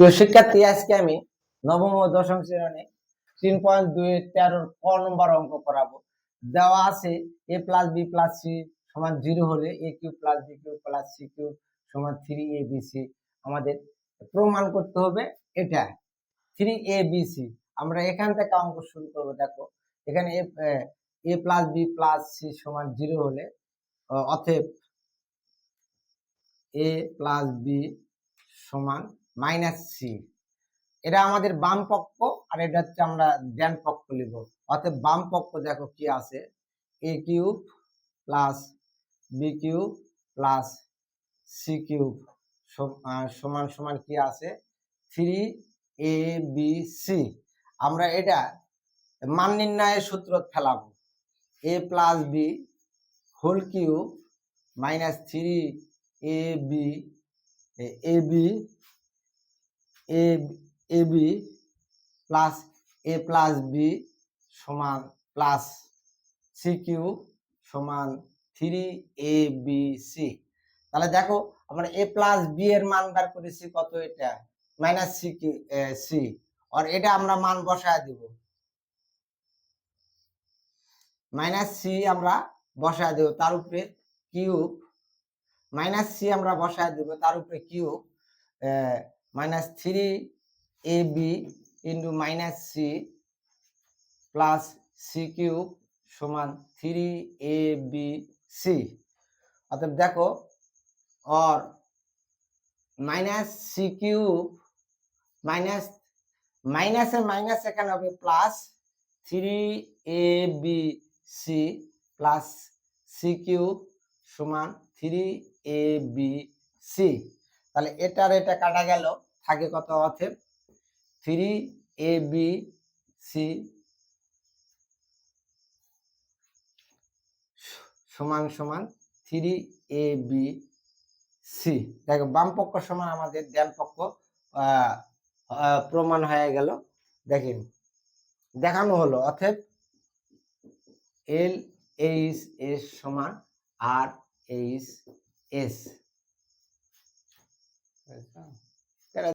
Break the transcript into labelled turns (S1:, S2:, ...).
S1: তো শিক্ষার্থী, আজকে আমি নবম ও দশম শ্রেণি তিন পয়েন্ট দুই তেরোর ক নম্বর অঙ্ক করাবো। দেওয়া আছে A plus B plus C সমান জিরো হলে A cube plus B cube plus C cube সমান থ্রি এ বি সি। আমাদের প্রমাণ করতে হবে এটা। Three A B C. আমরা এখান থেকে অঙ্ক শুরু করব, দেখো। এখানে A plus B plus C সমান জিরো হলে অতএব এ প্লাস বি সমান মাইনাস সি এটা আমাদের বাম পক্ষ আর এটা হচ্ছে আমরা ডান পক্ষ লিখব। অতএব বাম পক্ষ দেখো কি আছে? A cube plus B cube plus C cube সমান সমান কি আছে? থ্রি এ বি সি আমরা এটা মান নির্ণয়ের সূত্র ফেলাবো। A plus B whole cube minus three A B A B A A B plus A plus B সমান প্লাস সি কিউ সমান থ্রি এ বি সি। তাহলে দেখো, আমরা এ প্লাস বি এর মান বার করেছি কত এটা? Minus C cube C. আর এটা আমরা মান বসায় দিব। মাইনাস সি আমরা বসায় দেব, তার উপরে কিউব। মাইনাস সি আমরা বসায় দেব, তার উপরে cube minus three A B into minus C plus C cube সমান থ্রি এ বি সি অতএব দেখো और মাইনাস সি কিউব মাইনাস মাইনাসে মাইনাস এখানে হবে plus three A B C plus C cube সমান থ্রি এ বি সি তাহলে এটার এটা কাটা গেল, থাকে কত অথেব থ্রি এ বি সি সমান সমান থ্রি এ বি সি দেখো বাম পক্ষ সমান আমাদের ডান পক্ষ প্রমাণ হয়ে গেল। দেখেন, দেখানো হলো অথব এল এইচ এস সমান আর এইচ এস